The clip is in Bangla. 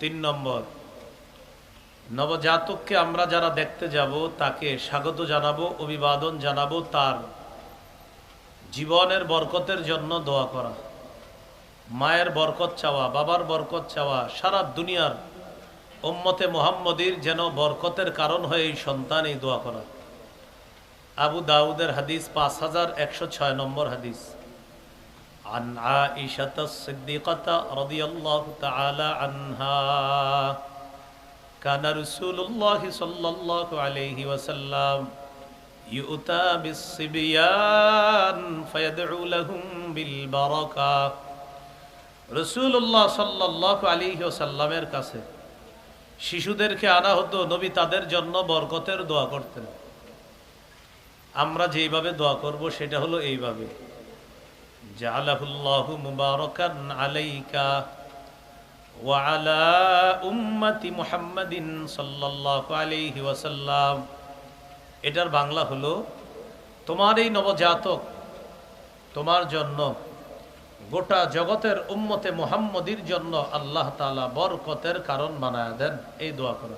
তিন নম্বর, নবজাতককে আমরা যারা দেখতে যাব, তাকে স্বাগত জানাব, অভিবাদন জানাব, তার জীবনের বরকতের জন্য দোয়া করা, মায়ের বরকত চাওয়া, বাবার বরকত চাওয়া, সারা দুনিয়ার ওম্মতে মোহাম্মদীর যেন বরকতের কারণ হয়ে এই সন্তান এই দোয়া করা। আবু দাউদের হাদিস পাঁচ হাজার একশো ছয় নম্বর হাদিস। عن عائشة الصديقة رضي الله تعالى عنها كان رسول الله صلى الله عليه وسلم يؤتى بالصبيان فيدعو لهم بالبركة رسول الله صلى الله عليه وسلم এর কাছে শিশুদেরকে আনা হতো নবী তাদের জন্য বরকতের দোয়া করতেন আমরা যেইভাবে দোয়া করব সেটা হলো এইভাবে জালাহুল্লাহু মুবারাকান আলাইকা وعلى أمة محمد صلى الله عليه وسلم এটার বাংলা হলো তোমার এই নবজাতক তোমার জন্য গোটা জগতের উম্মতে মোহাম্মদীর জন্য আল্লাহ তাআলা বরকতের কারণ বানায় দেন এই দোয়া করা